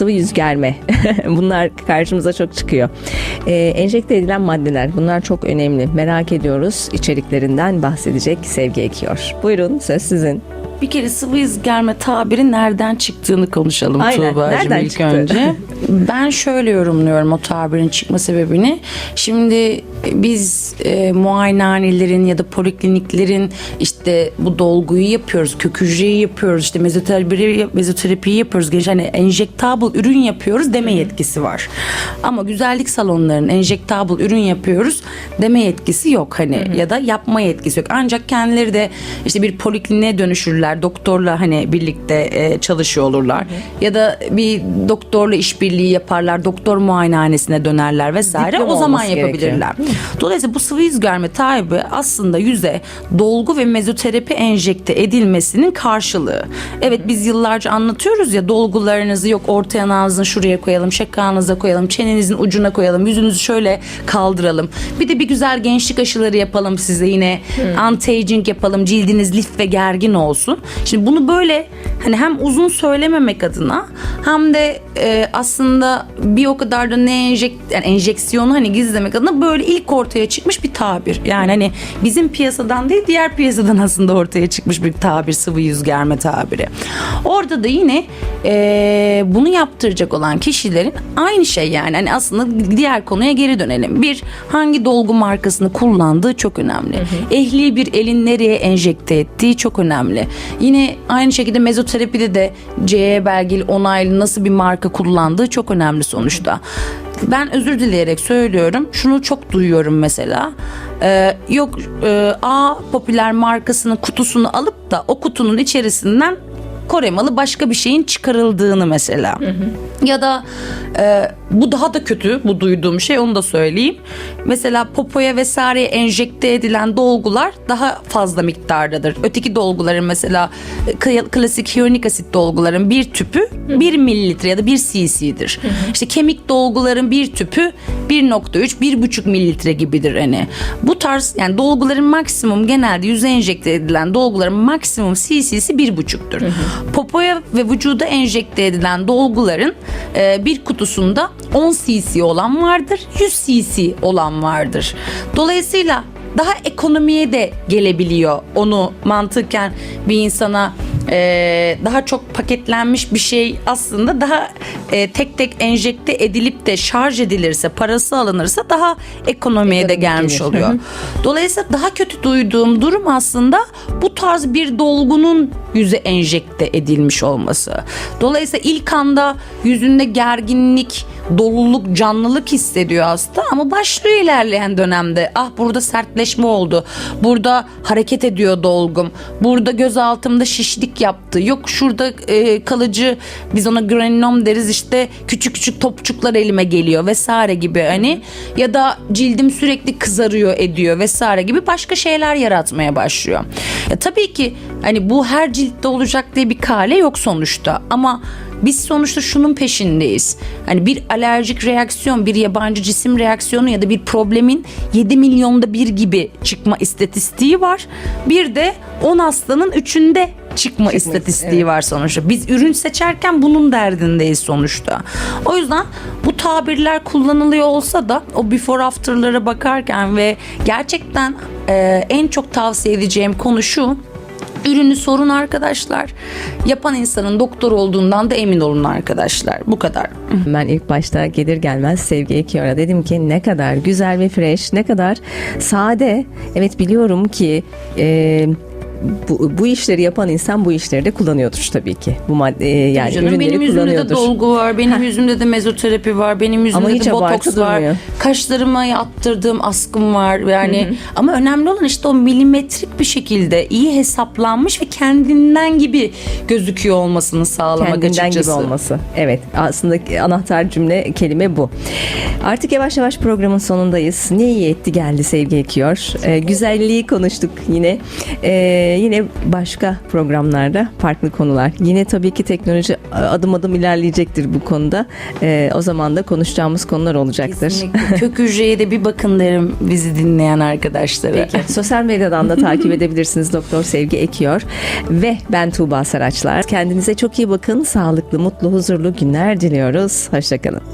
sıvı yüz germe. bunlar karşımıza çok çıkıyor. Ee, enjekte edilen maddeler bunlar çok önemli. Merak ediyoruz. İçeriklerinden bahsedecek Sevgi Ekiyor. Buyurun söz sizin. Bir kere sıvı iz germe tabiri nereden çıktığını konuşalım Aynen, Tuğba'cığım ilk çıktı? önce. Ben şöyle yorumluyorum o tabirin çıkma sebebini. Şimdi biz e, muayenehanelerin ya da polikliniklerin işte bu dolguyu yapıyoruz, kök hücreyi yapıyoruz, işte mezoterapi, mezoterapiyi yapıyoruz, genç hani enjektable ürün yapıyoruz deme yetkisi var. Ama güzellik salonlarının enjektable ürün yapıyoruz deme yetkisi yok hani ya da yapma yetkisi yok. Ancak kendileri de işte bir polikliniğe dönüşürler, doktorla hani birlikte e, çalışıyor olurlar. Ya da bir doktorla işbirliği yaparlar, doktor muayenehanesine dönerler vesaire. Diploma o zaman olması gerekiyor. yapabilirler. Dolayısıyla bu sıvı yüz germe taribi aslında yüze dolgu ve mezoterapi enjekte edilmesinin karşılığı. Evet biz yıllarca anlatıyoruz ya dolgularınızı yok orta yanağınızın şuraya koyalım, şakağınıza koyalım, çenenizin ucuna koyalım, yüzünüzü şöyle kaldıralım. Bir de bir güzel gençlik aşıları yapalım size yine. Anti-aging yapalım, cildiniz lif ve gergin olsun. Şimdi bunu böyle hani hem uzun söylememek adına hem de e, aslında bir o kadar da ne enjek, yani enjeksiyonu hani gizlemek adına böyle ilk ortaya çıkmış bir tabir. Yani hani bizim piyasadan değil diğer piyasadan aslında ortaya çıkmış bir tabir sıvı yüz germe tabiri. Orada da yine e, bunu yaptıracak olan kişilerin aynı şey yani hani aslında diğer konuya geri dönelim. Bir hangi dolgu markasını kullandığı çok önemli. Ehli bir elin nereye enjekte ettiği çok önemli. Yine aynı şekilde mezoterapide de CE belgeli onaylı nasıl bir marka kullandığı çok önemli sonuçta. Ben özür dileyerek söylüyorum. Şunu çok duyuyorum mesela. Ee, yok e, A popüler markasının kutusunu alıp da o kutunun içerisinden Kore malı başka bir şeyin çıkarıldığını mesela. Ya da e, bu daha da kötü bu duyduğum şey onu da söyleyeyim. Mesela popoya vesaireye enjekte edilen dolgular daha fazla miktardadır. Öteki dolguların mesela e, kla- klasik hyaluronik asit dolguların bir tüpü 1 mililitre ya da 1 cc'dir. İşte kemik dolguların bir tüpü 1.3 1.5 mililitre gibidir hani. Bu tarz yani dolguların maksimum genelde yüze enjekte edilen dolguların maksimum cc'si 1.5'tür. Popoya ve vücuda enjekte edilen dolguların e, bir kutusunda 10 cc olan vardır, 100 cc olan vardır. Dolayısıyla daha ekonomiye de gelebiliyor onu mantıken bir insana e, daha çok paketlenmiş bir şey aslında daha e, tek tek enjekte edilip de şarj edilirse parası alınırsa daha ekonomiye de gelmiş gelir. oluyor. Hı hı. Dolayısıyla daha kötü duyduğum durum aslında bu tarz bir dolgunun yüze enjekte edilmiş olması. Dolayısıyla ilk anda yüzünde gerginlik, doluluk, canlılık hissediyor hasta ama başlıyor ilerleyen dönemde. Ah burada sertleşme oldu. Burada hareket ediyor dolgum. Burada göz altımda şişlik yaptı. Yok şurada e, kalıcı biz ona granunom deriz işte küçük küçük topçuklar elime geliyor vesaire gibi hani ya da cildim sürekli kızarıyor ediyor vesaire gibi başka şeyler yaratmaya başlıyor. Ya tabii ki hani bu her ciltte olacak diye bir kale yok sonuçta ama biz sonuçta şunun peşindeyiz. Hani bir alerjik reaksiyon, bir yabancı cisim reaksiyonu ya da bir problemin 7 milyonda bir gibi çıkma istatistiği var. Bir de 10 hastanın 3'ünde çıkma istatistiği evet. var sonuçta. Biz ürün seçerken bunun derdindeyiz sonuçta. O yüzden bu tabirler kullanılıyor olsa da o before after'lara bakarken ve gerçekten e, en çok tavsiye edeceğim konu şu. Ürünü sorun arkadaşlar. Yapan insanın doktor olduğundan da emin olun arkadaşlar. Bu kadar. Ben ilk başta gelir gelmez Sevgi Ekiyor'a dedim ki ne kadar güzel ve fresh, ne kadar sade. Evet biliyorum ki e, bu, bu işleri yapan insan bu işleri de kullanıyordur tabii ki. Bu madde e, yani Canım, ürünleri benim yüzümde de dolgu var, benim yüzümde de mezoterapi var, benim yüzümde de botoks var. durmuyor. Kaşlarıma attırdığım askım var yani. Ama önemli olan işte o milimetrik bir şekilde iyi hesaplanmış ve kendinden gibi gözüküyor olmasını sağlamak Kendinden açıkçası. gibi olması. Evet aslında anahtar cümle kelime bu. Artık yavaş yavaş programın sonundayız. Ne iyi etti geldi Sevgi Ekiyor. Ee, güzelliği konuştuk yine. Ee, yine başka programlarda farklı konular. Yine tabii ki teknoloji adım adım ilerleyecektir bu konuda. Ee, o zaman da konuşacağımız konular olacaktır. Kesinlikle. Kök hücreye de bir bakın derim bizi dinleyen arkadaşlara. Peki. Sosyal medyadan da takip edebilirsiniz Doktor Sevgi Ekiyor. Ve ben Tuğba Saraçlar. Kendinize çok iyi bakın. Sağlıklı, mutlu, huzurlu günler diliyoruz. Hoşçakalın.